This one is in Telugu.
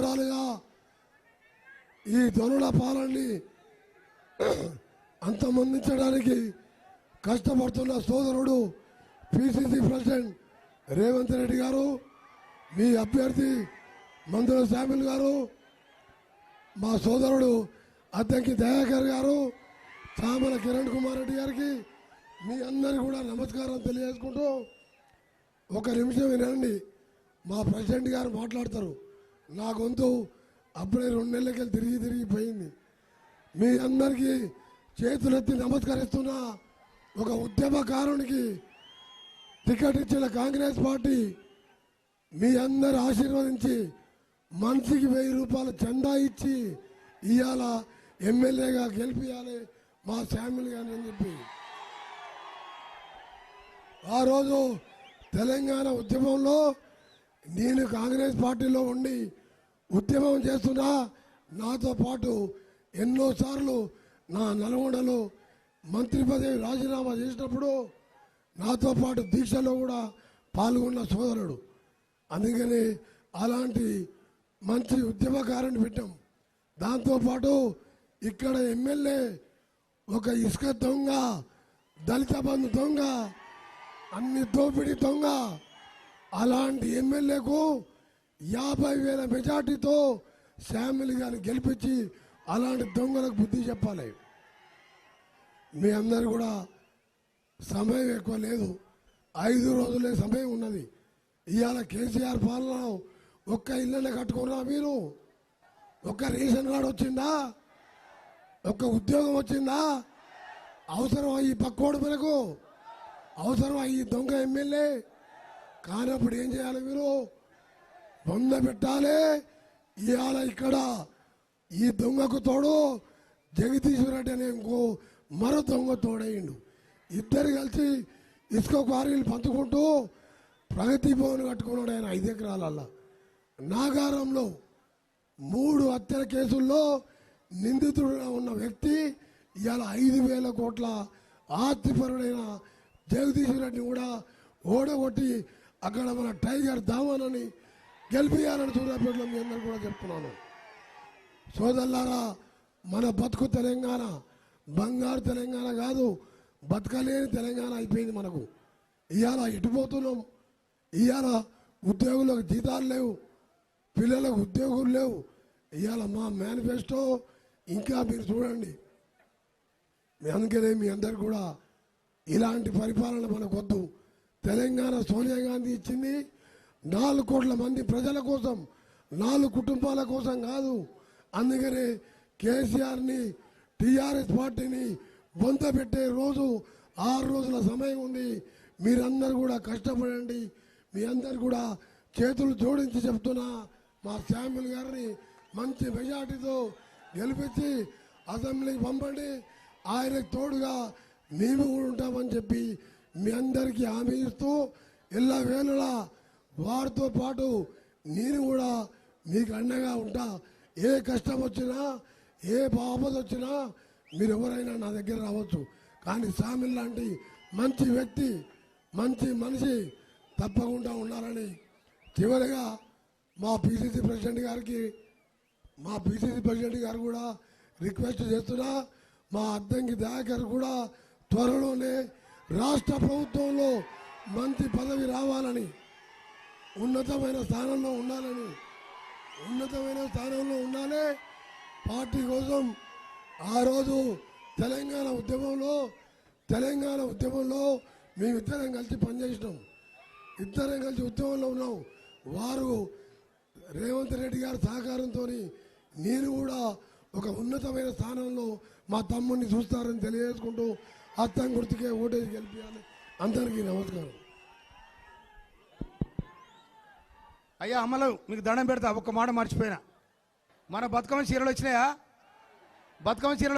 సంవత్సరాలుగా ఈ ధనుల పాలనని అంతమందించడానికి కష్టపడుతున్న సోదరుడు పిసిసి ప్రెసిడెంట్ రేవంత్ రెడ్డి గారు మీ అభ్యర్థి మందుల శామిల్ గారు మా సోదరుడు అద్దంకి దయాకర్ గారు చామల కిరణ్ కుమార్ రెడ్డి గారికి మీ అందరికీ కూడా నమస్కారం తెలియజేసుకుంటూ ఒక నిమిషం వినండి. మా ప్రెసిడెంట్ గారు మాట్లాడతారు. నా గొంతు అప్పుడే రెండు నెలలకెళ్ళి తిరిగి తిరిగి పోయింది. మీ అందరికీ చేతులెత్తి నమస్కరిస్తున్న. ఒక ఉద్యమకారునికి టికెట్ ఇచ్చిన కాంగ్రెస్ పార్టీ మీ అందరు ఆశీర్వదించి మనిషికి వెయ్యి రూపాయలు చందా ఇచ్చి ఇవాళ ఎమ్మెల్యేగా గెలిపియాలి మా ఫ్యామిలీ అని చెప్పి. ఆ రోజు తెలంగాణ ఉద్యమంలో నేను కాంగ్రెస్ పార్టీలో ఉండి ఉద్యమం చేస్తున్నా నాతో పాటు ఎన్నోసార్లు నా నల్గొండలో మంత్రి పదవి రాజీనామా చేసినప్పుడు నాతో పాటు దీక్షలో కూడా పాల్గొన్న సోదరుడు. అందుకని అలాంటి మంచి ఉద్యమకారుని పెట్టాం. దాంతోపాటు ఇక్కడ ఎమ్మెల్యే ఒక ఇసుక దొంగ దళిత బంధు దొంగ అన్ని దోపిడీ దొంగ అలాంటి ఎమ్మెల్యేకు యాభై వేల మెజార్టీతో శామిలి గారిని గెలిపించి అలాంటి దొంగలకు బుద్ధి చెప్పాలి. మీ అందరు కూడా సమయం ఎక్కువ లేదు. ఐదు రోజులే సమయం ఉన్నది. ఇవాళ కేసీఆర్ పాలన ఒక్క ఇళ్ళనే కట్టుకున్నా మీరు? ఒక్క రేషన్ కార్డు వచ్చిందా? ఒక్క ఉద్యోగం వచ్చిందా? అవసరం ఈ పక్కోడు మనకు అవసరం ఈ దొంగ ఎమ్మెల్యే? కానప్పుడు ఏం చేయాలి మీరు? బొంద పెట్టాలే. ఇవాళ ఇక్కడ ఈ దొంగకు తోడు జగదీశ్వర రెడ్డి అనే ఇంకో మరో దొంగ తోడయిండు. ఇద్దరు కలిసి ఇసుక క్వారీలు పంచుకుంటూ ప్రగతి భవన్ కట్టుకున్నాడు ఆయన ఐదు ఎకరాలల్లా. నాగారంలో మూడు హత్యల కేసుల్లో నిందితుడుగా ఉన్న వ్యక్తి ఇవాళ ఐదు వేల కోట్ల ఆస్తిపరుడైన జగదీశ్వర రెడ్డిని కూడా ఓడగొట్టి అక్కడ మన టైగర్ దామనని గెలిపియాలని సూర్యాపేటలో మీ అందరూ కూడా చెప్తున్నాను. సోదరులారా మన బతుకు తెలంగాణ బంగారు తెలంగాణ కాదు బతకలేని తెలంగాణ అయిపోయింది మనకు. ఇవాళ ఎటుపోతున్నాం ఇవాళ ఉద్యోగులకు జీతాలు లేవు పిల్లలకు ఉద్యోగులు లేవు. ఇవాళ మా మేనిఫెస్టో ఇంకా మీరు చూడండి. మీ అందుకనే మీ అందరు కూడా ఇలాంటి పరిపాలన మనకు వద్దు తెలంగాణ సోనియా గాంధీ ఇచ్చింది నాలుగు కోట్ల మంది ప్రజల కోసం నాలుగు కుటుంబాల కోసం కాదు. అందుకనే కేసీఆర్ని టీఆర్ఎస్ పార్టీని బొంత పెట్టే రోజు ఆరు రోజుల సమయం ఉంది. మీరందరూ కూడా కష్టపడండి. మీ అందరు కూడా చేతులు జోడించి చెప్తున్నా మా శామ్యుల్ గారిని మంచి మెజార్టీతో గెలిపించి అసెంబ్లీకి పంపండి. ఆయనకు తోడుగా మేము కూడా ఉంటామని చెప్పి మీ అందరికీ హామీ ఇస్తూ ఇలా వేళలా వారితో పాటు నేను కూడా మీకు అండగా ఉంటా. ఏ కష్టం వచ్చినా ఏ ఆపద వచ్చినా మీరు ఎవరైనా నా దగ్గర రావచ్చు. కానీ సామిల్ లాంటి మంచి వ్యక్తి మంచి మనిషి తప్పకుండా ఉండాలని చివరిగా మా పిసిసి ప్రెసిడెంట్ గారికి మా పిసిసి ప్రెసిడెంట్ గారు కూడా రిక్వెస్ట్ చేస్తున్నా. మా అద్దంకి దయాకర్ కూడా త్వరలోనే రాష్ట్ర ప్రభుత్వంలో మంచి పదవి రావాలని ఉన్నతమైన స్థానంలో ఉండాలని ఉన్నతమైన స్థానంలో ఉండాలి. పార్టీ కోసం ఆ రోజు తెలంగాణ ఉద్యమంలో తెలంగాణ ఉద్యమంలో మేమిద్దరం కలిసి పనిచేసినాం. ఇద్దరం కలిసి ఉద్యమంలో ఉన్నాం. వారు రేవంత్ రెడ్డి గారి సహకారంతో మీరు కూడా ఒక ఉన్నతమైన స్థానంలో మా తమ్ముడిని చూస్తారని తెలియజేసుకుంటూ అత్తం గుర్తుకే ఓటేసి గెలిపించాలి అందరికీ నమస్కారం. అయ్యా అమ్మలు మీకు దండం పెడతా ఒక్క మాట మర్చిపోయినా. మన బతుకమ్మ చీరలు వచ్చినాయా? బతుకమ్మ చీరలు